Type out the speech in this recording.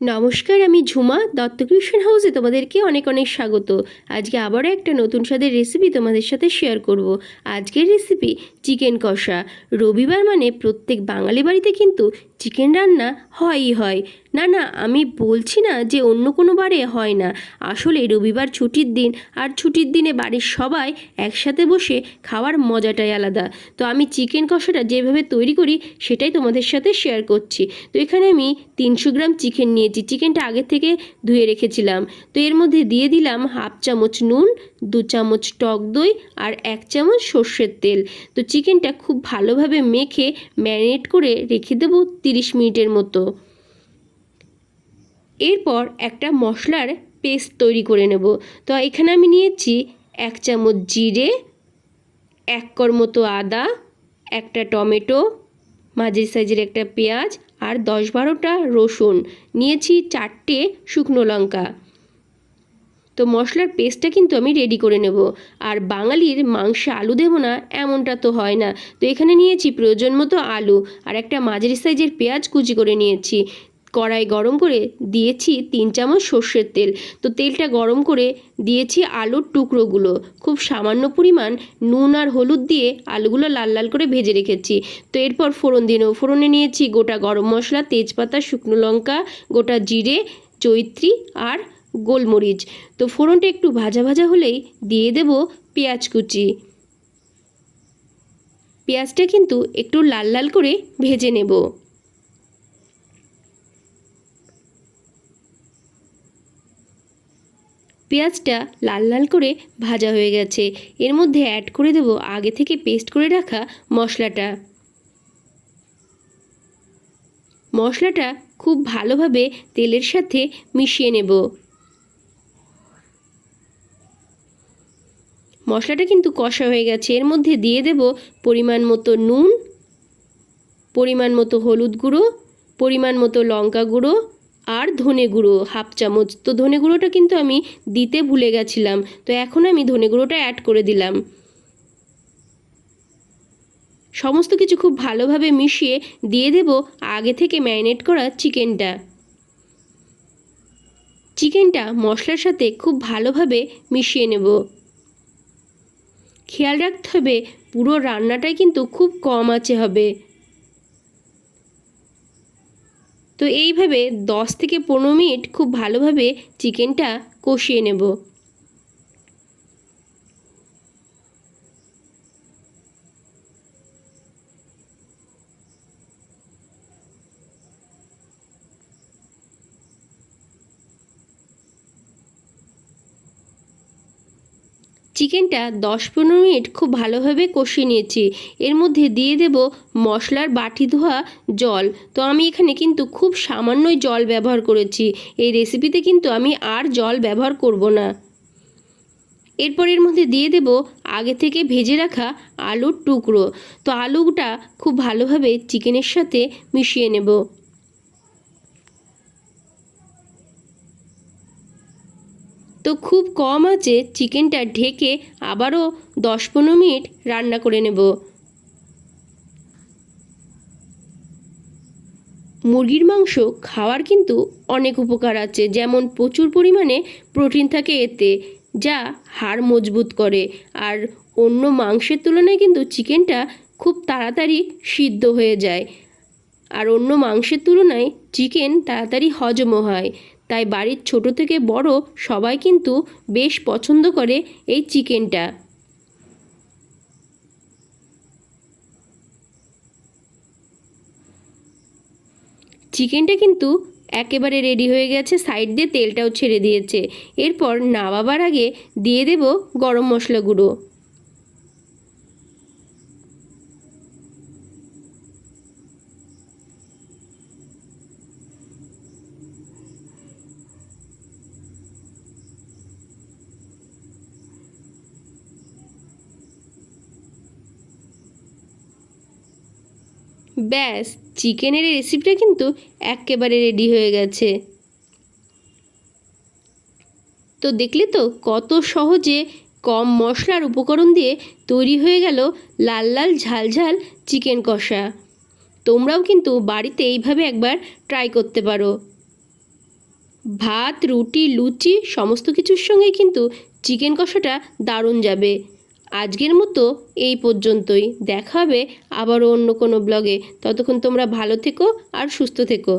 নমস্কার, আমি ঝুমা দত্তকৃষ্ণ হাউসে তোমাদেরকে অনেক অনেক স্বাগত। আজকে আবারও একটা নতুন স্বাদের রেসিপি তোমাদের সাথে শেয়ার করব। আজকের রেসিপি চিকেন কষা। রবিবার মানে প্রত্যেক বাঙালি বাড়িতে কিন্তু চিকেন রান্না হয়ই হয়। না না, আমি বলছি না যে অন্য কোনো বারে হয় না। আসলে রবিবার ছুটির দিন আর ছুটির দিনে বাড়ির সবাই একসাথে বসে খাওয়ার মজাটাই আলাদা। তো আমি চিকেন কষাটা যেভাবে তৈরি করি সেটাই তোমাদের সাথে শেয়ার করছি। তো এখানে আমি তিনশো গ্রাম চিকেন নিয়েছি। চিকেনটা আগে থেকে ধুয়ে রেখেছিলাম। তো এর মধ্যে দিয়ে দিলাম হাফ চামচ নুন, দু চামচ টক দই আর এক চামচ সর্ষের তেল। তো চিকেনটা খুব ভালোভাবে মেখে ম্যারিনেট করে রেখে দেবো তিরিশ মিনিটের মতো। এরপর একটা মশলার পেস্ট তৈরি করে নেব। তো এখানে আমি নিয়েছি এক চামচ জিরে, এক কর মতো আদা, একটা টমেটো, মাঝের সাইজের একটা পেঁয়াজ আর দশ বারোটা রসুন। নিয়েছি চারটে শুকনো লঙ্কা। তো মশলার পেস্টটা কিন্তু আমি রেডি করে নেব। আর বাঙালির মাংসে আলু দেবো না, এমনটা তো হয় না। তো এখানে নিয়েছি প্রয়োজন মতো আলু আর একটা মাঝারি সাইজের পেঁয়াজ কুচি করে নিয়েছি। কড়াই গরম করে দিয়েছি তিন চামচ সর্ষের তেল। তো তেলটা গরম করে দিয়েছি আলুর টুকরোগুলো। খুব সামান্য পরিমাণ নুন আর হলুদ দিয়ে আলুগুলো লাল লাল করে ভেজে রেখেছি। তো এরপর ফোড়ন দিয়ে নেব। ফোড়নে নিয়েছি গোটা গরম মশলা, তেজপাতা, শুকনো লঙ্কা, গোটা জিরে, চৈত্রী আর গোলমরিচ। তো ফোড়নটা একটু ভাজা ভাজা হলেই দিয়ে দেব পেঁয়াজ কুচি। পেঁয়াজটা কিন্তু একটু লাল লাল করে ভেজে নেব। পেঁয়াজটা লাল লাল করে ভাজা হয়ে গেছে। এর মধ্যে অ্যাড করে দেব আগে থেকে পেস্ট করে রাখা মশলাটা। মশলাটা খুব ভালোভাবে তেলের সাথে মিশিয়ে নেব। মশলাটা কিন্তু কষা হয়ে গেছে। এর মধ্যে দিয়ে দেব পরিমাণ মতো নুন, পরিমাণ মতো হলুদ গুঁড়ো, পরিমাণ মতো লঙ্কা গুঁড়ো আর ধনে গুঁড়ো, হাফ চামচ। তো ধনে গুঁড়োটা কিন্তু আমি দিতে ভুলে গেছিলাম, তো এখন আমি ধনে গুঁড়োটা অ্যাড করে দিলাম। সমস্ত কিছু খুব ভালোভাবে মিশিয়ে দিয়ে দেব আগে থেকে ম্যারিনেট করা চিকেনটা। চিকেনটা মশলার সাথে খুব ভালোভাবে মিশিয়ে নেব। খেয়াল রাখতে হবে, পুরো রান্নাটাই কিন্তু খুব কম আছে হবে। তো এইভাবে দশ থেকে পনেরো মিনিট খুব ভালোভাবে চিকেনটা কষিয়ে নেব। চিকেনটা দশ পনেরো মিনিট খুব ভালোভাবে কষিয়ে নিয়েছি। এর মধ্যে দিয়ে দেব মশলার বাটি ধোয়া জল। তো আমি এখানে কিন্তু খুব সামান্যই জল ব্যবহার করেছি। এই রেসিপিতে কিন্তু আমি আর জল ব্যবহার করব না। এরপর এর মধ্যে দিয়ে দেব আগে থেকে ভেজে রাখা আলুর টুকরো। তো আলুটা খুব ভালোভাবে চিকেনের সাথে মিশিয়ে নেব। তো খুব কম আছে, চিকেনটা ঢেকে আবারও দশ পনেরো মিনিট রান্না করে নেব। মুরগির মাংস খাওয়ার কিন্তু অনেক উপকার আছে, যেমন প্রচুর পরিমাণে প্রোটিন থাকে এতে, যা হাড় মজবুত করে। আর অন্য মাংসের তুলনায় কিন্তু চিকেনটা খুব তাড়াতাড়ি সিদ্ধ হয়ে যায়। আর অন্য মাংসের তুলনায় চিকেন তাড়াতাড়ি হজমও হয়। তাই বাড়ির ছোট থেকে বড় সবাই কিন্তু বেশ পছন্দ করে এই চিকেনটা। চিকেনটা কিন্তু একেবারে রেডি হয়ে গেছে, সাইড দিয়ে তেলটাও ছেড়ে দিয়েছে। এরপর নামাবার আগে দিয়ে দেব গরম মশলা গুঁড়ো ব্যাস, চিকেনের রেসিপিটা কিন্তু একেবারে রেডি হয়ে গেছে। তো দেখলে তো কত সহজে কম মশলার উপকরণ দিয়ে তৈরি হয়ে গেল লাল লাল ঝাল ঝাল চিকেন কষা। তোমরাও কিন্তু বাড়িতে এইভাবে একবার ট্রাই করতে পারো। ভাত, রুটি, লুচি, সমস্ত কিছুর সঙ্গে কিন্তু চিকেন কষাটা দারুণ যাবে। আজকের মতো এই পর্যন্তই। দেখা হবে আবারও অন্য কোনো ব্লগে ততক্ষণ তোমরা ভালো থেকো আর সুস্থ থেকো।